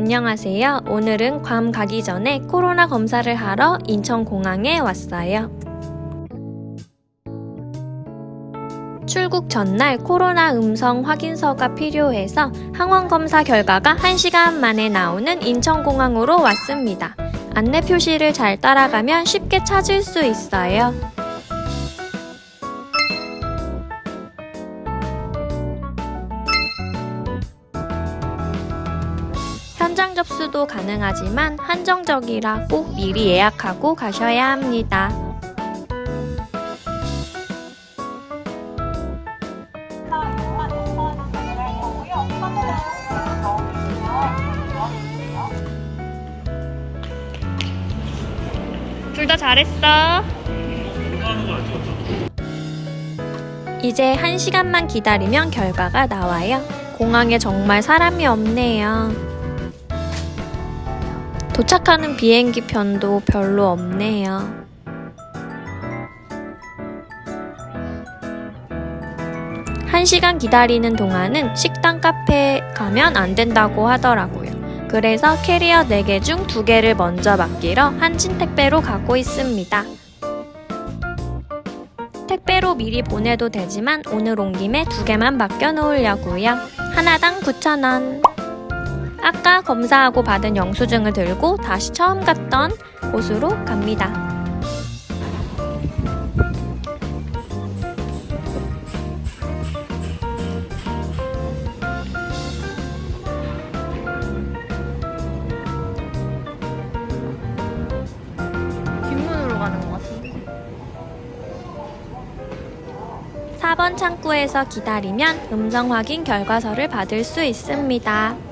안녕하세요. 오늘은 괌 가기 전에 코로나 검사를 하러 인천공항에 왔어요. 출국 전날 코로나 음성 확인서가 필요해서 항원 검사 결과가 1시간 만에 나오는 인천공항으로 왔습니다. 안내 표시를 잘 따라가면 쉽게 찾을 수 있어요. 현장 접수도 가능하지만 한정적이라 꼭 미리 예약하고 가셔야 합니다. 둘 다 잘했어. 이제 한 시간만 기다리면 결과가 나와요. 공항에 정말 사람이 없네요. 도착하는 비행기 편도 별로 없네요. 한 시간 기다리는 동안은 식당 카페 가면 안 된다고 하더라고요. 그래서 캐리어 4개 중 2개를 먼저 맡기러 한진 택배로 가고 있습니다. 택배로 미리 보내도 되지만 오늘 온 김에 2개만 맡겨 놓으려고요. 하나당 9,000원. 아까 검사하고 받은 영수증을 들고 다시 처음 갔던 곳으로 갑니다. 뒷문으로 가는 것 같은데. 4번 창구에서 기다리면 음성 확인 결과서를 받을 수 있습니다.